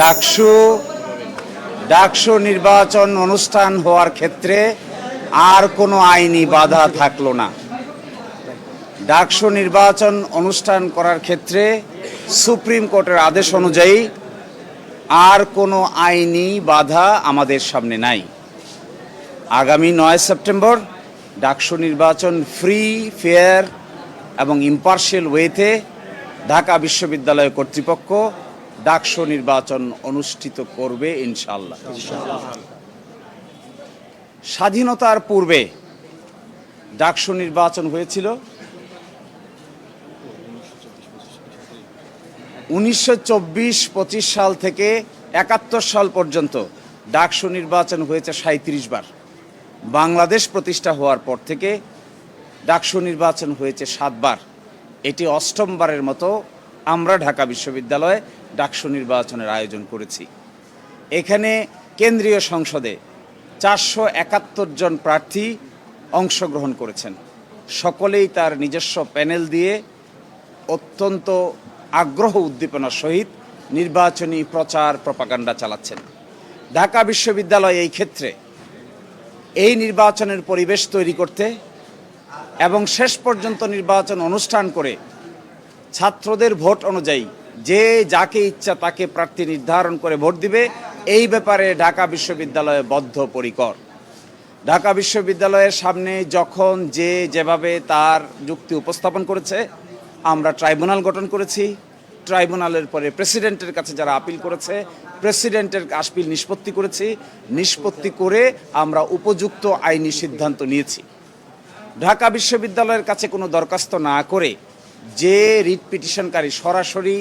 ডাকসু ডাকসু নির্বাচন অনুষ্ঠান হওয়ার ক্ষেত্রে আর কোনো আইনি বাধা থাকল না। ডাকসু নির্বাচন অনুষ্ঠান করার ক্ষেত্রে সুপ্রিম কোর্টের আদেশ অনুযায়ী আর কোনো আইনি বাধা আমাদের সামনে নাই। আগামী নয় সেপ্টেম্বর ডাকসু নির্বাচন ফ্রি, ফেয়ার এবং ইম্পার্শিয়াল ওয়েতে ঢাকা বিশ্ববিদ্যালয় কর্তৃপক্ষ ডাকসু নির্বাচন অনুষ্ঠিত করবে ইনশাল্লাহ স্বাধীনতার পূর্বে ডাকসু নির্বাচন হয়েছিল। উনিশশো চব্বিশ পঁচিশ সাল থেকে একাত্তর সাল পর্যন্ত ডাকসু নির্বাচন হয়েছে সাঁত্রিশ বার। বাংলাদেশ প্রতিষ্ঠা হওয়ার পর থেকে ডাকসু নির্বাচন হয়েছে সাতবার এটি অষ্টমবারের মতো আমরা ঢাকা বিশ্ববিদ্যালয়ে ডাকসু নির্বাচনের আয়োজন করেছি। এখানে কেন্দ্রীয় সংসদে চারশো একাত্তর জন প্রার্থী অংশগ্রহণ করেছেন। সকলেই তার নিজস্ব প্যানেল দিয়ে অত্যন্ত আগ্রহ উদ্দীপনার সহিত নির্বাচনী প্রচার প্রপাগান্ডা চালাচ্ছেন। ঢাকা বিশ্ববিদ্যালয় এই ক্ষেত্রে এই নির্বাচনের পরিবেশ তৈরি করতে এবং শেষ পর্যন্ত নির্বাচন অনুষ্ঠান করে ছাত্রদের ভোট অনুযায়ী যে যাকে ইচ্ছা তাকে প্রার্থী নির্ধারণ করে ভোট দিবে, এই ব্যাপারে ঢাকা বিশ্ববিদ্যালয় বদ্ধপরিকর। ঢাকা বিশ্ববিদ্যালয়ের সামনে যখন যে যেভাবে তার যুক্তি উপস্থাপন করেছে, আমরা ট্রাইব্যুনাল গঠন করেছি। ট্রাইব্যুনালের পরে প্রেসিডেন্টের কাছে যারা আপিল করেছে, প্রেসিডেন্টের আপিল নিষ্পত্তি করেছি। নিষ্পত্তি করে আমরা উপযুক্ত আইনি সিদ্ধান্ত নিয়েছি। ঢাকা বিশ্ববিদ্যালয়ের কাছে কোনো দরখাস্ত না করে যে রিট পিটিশনকারী সরাসরি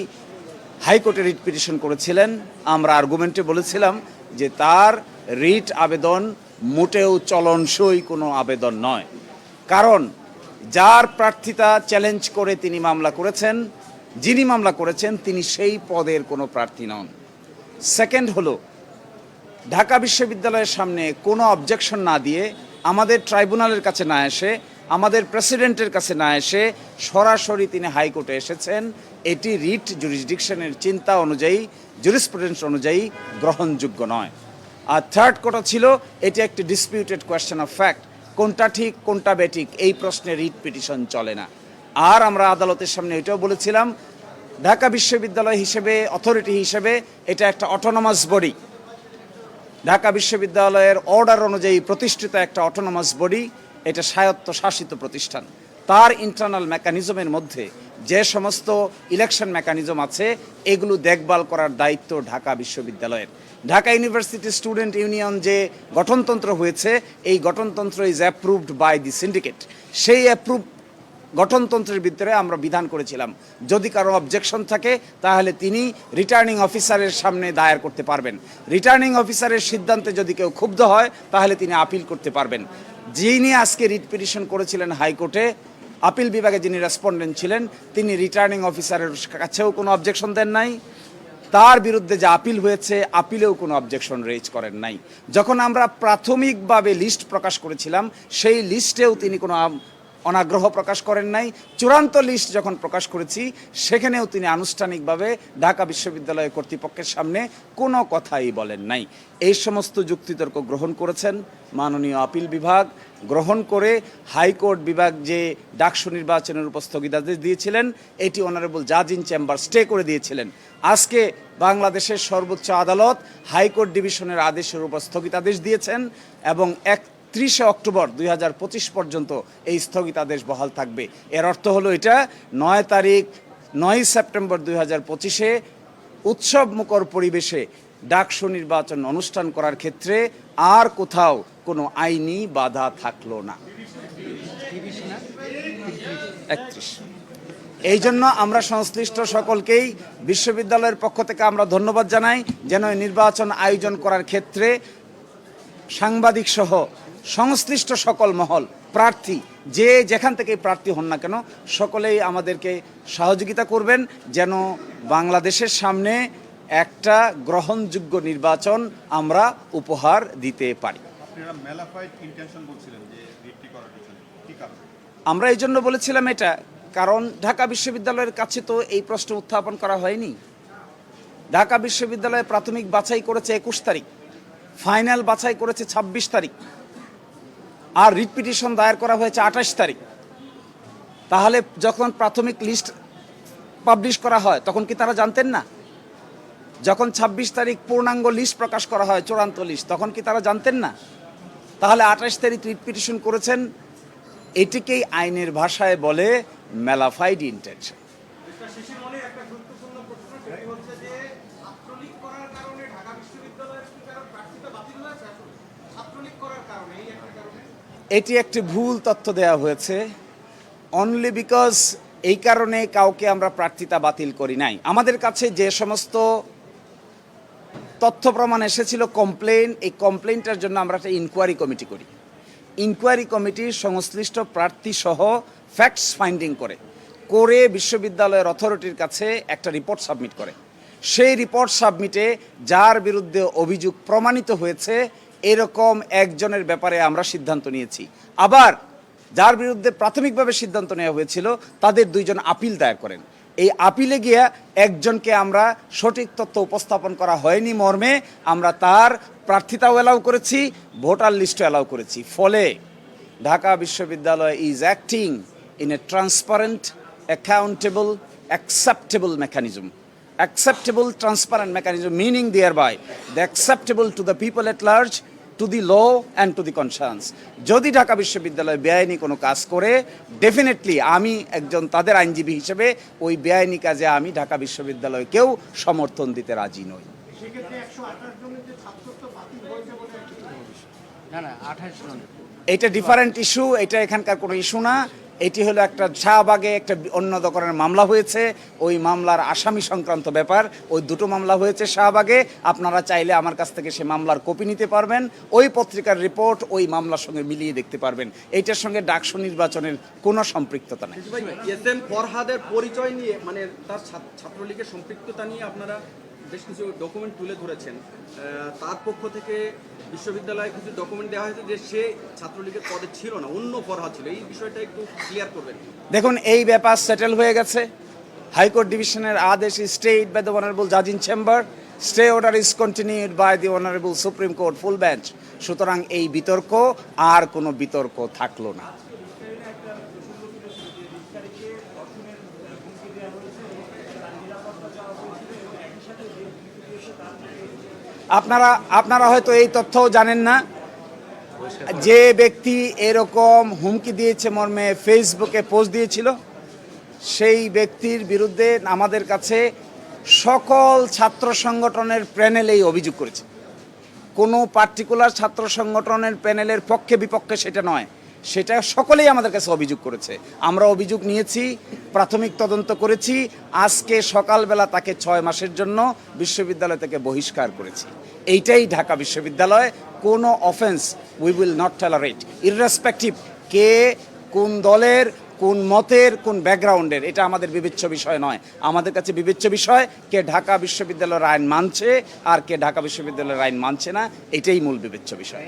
হাইকোর্টে রিট পিটিশন করেছিলেন। আমরা আর্গুমেন্টে বলেছিলাম যে তার রিট আবেদন মোটেও চলনসই কোনো আবেদন নয়। কারণ যার প্রার্থিতা চ্যালেঞ্জ করে তিনি মামলা করেছেন, যিনি মামলা করেছেন, তিনি সেই পদের কোনো প্রার্থী নন। সেকেন্ড হলো, ঢাকা বিশ্ববিদ্যালয়ের সামনে কোনো অবজেকশন না দিয়ে আমাদের ট্রাইব্যুনালের কাছে না এসে আমাদের প্রেসিডেন্টের কাছে না এসে সরাসরি তিনি হাইকোর্টে এসেছেন। এটি রিট জুরিসডিকশনের চিন্তা অনুযায়ী জুরিসপ্রুডেন্স অনুযায়ী গ্রহণযোগ্য নয়। আর থার্ড কোটা ছিল, এটি একটি ডিসপিউটেড কোয়েশ্চেন অফ ফ্যাক্ট কোনটা ঠিক, কোনটা বেঠিক, এই প্রশ্নে রিট পিটিশন চলে না। আর আমরা আদালতের সামনে এটাও বলেছিলাম, ঢাকা বিশ্ববিদ্যালয় হিসেবে অথরিটি হিসেবে এটা একটা অটোনমাস বডি ঢাকা বিশ্ববিদ্যালয়ের অর্ডার অনুযায়ী প্রতিষ্ঠিত একটা অটোনমাস বডি এটা স্বায়ত্ত শাসিত প্রতিষ্ঠান। তার ইন্টারনাল মেকানিজমের মধ্যে যে সমস্ত ইলেকশন মেকানিজম আছে, এগুলো দেখভাল করার দায়িত্ব ঢাকা বিশ্ববিদ্যালয়ের। ঢাকা ইউনিভার্সিটি স্টুডেন্ট ইউনিয়ন যে গঠনতন্ত্র হয়েছে, এই গঠনতন্ত্র is approved by the syndicate সেই অ্যাপ্রুভ গঠনতন্ত্রের ভিতরে আমরা বিধান করেছিলাম। যদি কারও অবজেকশন থাকে, তাহলে তিনি রিটার্নিং অফিসারের সামনে দায়ের করতে পারবেন। রিটার্নিং অফিসারের সিদ্ধান্তে যদি কেউ ক্ষুব্ধ হয়, তাহলে তিনি আপিল করতে পারবেন। যিনি আজকে রিট পিটিশন করেছিলেন হাইকোর্টে, আপিল বিভাগে যিনি রেসপন্ডেন্ট ছিলেন, তিনি রিটার্নিং অফিসারের কাছেও কোনো অবজেকশন দেন নাই। তার বিরুদ্ধে যে আপিল হয়েছে, আপিলেও কোনো অবজেকশন রেজ করেন নাই। যখন আমরা প্রাথমিকভাবে লিস্ট প্রকাশ করেছিলাম, সেই লিস্টেও তিনি কোনো অনাগ্রহ প্রকাশ করেন নাই। চূড়ান্ত লিস্ট যখন প্রকাশ করেছি, সেখানেও তিনি আনুষ্ঠানিকভাবে ঢাকা বিশ্ববিদ্যালয় কর্তৃপক্ষের সামনে কোনো কথাই বলেন নাই। এই সমস্ত যুক্তিতর্ক গ্রহণ করেছেন মাননীয় আপিল বিভাগ। গ্রহণ করে হাইকোর্ট বিভাগ যে ডাকসু নির্বাচনের উপর স্থগিতাদেশ দিয়েছিলেন, এটি অনারেবল জাজ ইন চেম্বার স্টে করে দিয়েছিলেন। আজকে বাংলাদেশের সর্বোচ্চ আদালত হাইকোর্ট ডিভিশনের আদেশের উপর স্থগিতাদেশ দিয়েছেন এবং একত্রিশে অক্টোবর দুই হাজার পঁচিশ পর্যন্ত এই স্থগিতাদেশ বহাল থাকবে। এর অর্থ হলো এটা, নয় তারিখ, নয় সেপ্টেম্বর দুই হাজার পঁচিশে উৎসব মুখর পরিবেশে ডাকসু নির্বাচন অনুষ্ঠান করার ক্ষেত্রে আর কোথাও কোনো আইনি বাধা থাকল না। একত্রিশ। এই জন্য আমরা সংশ্লিষ্ট সকলকেই বিশ্ববিদ্যালয়ের পক্ষ থেকে আমরা ধন্যবাদ জানাই, যেন নির্বাচন আয়োজন করার ক্ষেত্রে সাংবাদিক সহ সংশ্লিষ্ট সকল মহল প্রার্থী যে যেখান থেকে প্রার্থী হন না কেন সকলেই আমাদেরকে সহযোগিতা করবেন যেন বাংলাদেশের সামনে একটা গ্রহণযোগ্য নির্বাচন আমরা উপহার দিতে পারি। আমরা এই জন্য বলেছিলাম এটা কারণ ঢাকা বিশ্ববিদ্যালয়ের কাছে তো এই প্রশ্ন উত্থাপন করা হয়নি। ঢাকা বিশ্ববিদ্যালয়ে প্রাথমিক বাছাই করেছে একুশ তারিখ ফাইনাল বাছাই করেছে ছাব্বিশ তারিখ। আর রিট পিটিশন দায়ের করা হয়েছে আঠাশ তারিখ। তাহলে যখন প্রাথমিক লিস্ট পাবলিশ করা হয়, তখন কি তারা জানতেন না? যখন ছাব্বিশ তারিখ পূর্ণাঙ্গ লিস্ট প্রকাশ করা হয়, চূড়ান্ত লিস্ট তখন কি তারা জানতেন না? তাহলে আঠাশ তারিখ রিট পিটিশন করেছেন, এটিকেই আইনের ভাষায় বলে মেলাফাইড ইন্টেনশন মিস্টার শিশির মনে একটা গুরুত্বপূর্ণ প্রশ্ন সেটি হচ্ছে যে ছাত্রলীগ করার কারণে ঢাকা বিশ্ববিদ্যালয়ের কি কারও প্রার্থিতা বাতিল হয়েছে আসলে ছাত্রলীগ করার কারণে এই একটা কারণে এটি একটি ভুল তথ্য দেওয়া হয়েছে। অনলি বিকজ এই কারণে কাউকে আমরা প্রার্থিতা বাতিল করি নাই। আমাদের কাছে যে সমস্ত তথ্য প্রমাণ এসেছিল কমপ্লেন এই কমপ্লেনটার জন্য আমরা একটা ইনকোয়ারি কমিটি করি। ইনকোয়ারি কমিটি সংশ্লিষ্ট প্রার্থী সহ ফ্যাক্টস ফাইন্ডিং করে। করে বিশ্ববিদ্যালয়ের অথরিটির কাছে একটা রিপোর্ট সাবমিট করে। সেই রিপোর্ট সাবমিটে যার বিরুদ্ধে অভিযোগ প্রমাণিত হয়েছে এরকম একজনের ব্যাপারে আমরা সিদ্ধান্ত নিয়েছি। আবার যার বিরুদ্ধে প্রাথমিকভাবে সিদ্ধান্ত নেওয়া হয়েছিল, তাদের দুইজন আপিল দায়ের করেন। এই আপিলে গিয়া একজনকে আমরা সঠিক তথ্য উপস্থাপন করা হয়নি মর্মে, আমরা তার প্রার্থিতাও অ্যালাউ করেছি, ভোটার লিস্টও অ্যালাউ করেছি। ফলে ঢাকা বিশ্ববিদ্যালয় is acting in a transparent accountable acceptable mechanism acceptable, transparent mechanism meaning thereby the acceptable to the people at large to the law and to the concerns যদি ঢাকা বিশ্ববিদ্যালয় বেআইনি কোনো কাজ করে ডেফিনেটলি আমি একজন তাদের আইনজীবী হিসেবে ওই বেআইনি কাজে আমি ঢাকা বিশ্ববিদ্যালয়কেও সমর্থন দিতে রাজি নই। সেক্ষেত্রে একশো আঠাশ জনের যে ছাত্রত্ব বাতিল হয়েছে বলে না না আঠাশ জন এটা ডিফারেন্ট ইস্যু এটা এখানকার কোনো ইস্যু না। এটি হলো একটা শাহবাগে একটা অন্য দোকানের মামলা হয়েছে। ওই মামলার আসামি সংক্রান্ত ব্যাপার। ওই দুটো মামলা হয়েছে শাহবাগে। আপনারা চাইলে আমার কাছ থেকে সে মামলার কপি নিতে পারবেন। ওই পত্রিকার রিপোর্ট ওই মামলার সঙ্গে মিলিয়ে দেখতে পারবেন। এইটার সঙ্গে ডাকসু নির্বাচনের কোনো সম্পৃক্ততা নেই। এস এম ফরহাদের পরিচয় নিয়ে মানে তার ছাত্রলীগের সম্পৃক্ততা নিয়ে আপনারা বেশ কিছু ডকুমেন্ট তুলে ধরেছেন। তার পক্ষ থেকে বিশ্ববিদ্যালয়ে কিছু ডকুমেন্ট দেওয়া হয়েছে যে সে ছাত্রলীগের পদে ছিল না, অন্য ফরহাদ ছিল। এই বিষয়টা একটু ক্লিয়ার করবেন। দেখুন, এই ব্যাপার সেটেল হয়ে গেছে। হাইকোর্ট ডিভিশনের আদেশ স্টেট বাই দ্য অনারেবল জাজ chamber stay order is continued by the honourable supreme court full bench সুতরাং এই বিতর্ক আর কোনো বিতর্ক থাকল না। আপনারা আপনারা হয়তো এই তথ্যও জানেন না। যে ব্যক্তি এরকম হুমকি দিয়েছে মর্মে ফেসবুকে পোস্ট দিয়েছিল, সেই ব্যক্তির বিরুদ্ধে আমাদের কাছে সকল ছাত্র সংগঠনের প্যানেলেই অভিযোগ করেছে। কোনো পার্টিকুলার ছাত্র সংগঠনের প্যানেলের পক্ষে বিপক্ষে সেটা নয়। সেটা সকলেই আমাদের কাছে অভিযোগ করেছে। আমরা অভিযোগ নিয়েছি, প্রাথমিক তদন্ত করেছি, আজকে সকালবেলা তাকে ছয় মাসের জন্য বিশ্ববিদ্যালয় থেকে বহিষ্কার করেছি। এইটাই ঢাকা বিশ্ববিদ্যালয়। কোনো offence we will not tolerate irrespective কে কোন দলের, কোন মতের, কোন ব্যাকগ্রাউন্ডের, এটা আমাদের বিবেচ্য বিষয় নয়। আমাদের কাছে বিবেচ্য বিষয় কে ঢাকা বিশ্ববিদ্যালয়ের আইন মানছে আর কে ঢাকা বিশ্ববিদ্যালয়ের আইন মানছে না, এটাই মূল বিবেচ্য বিষয়।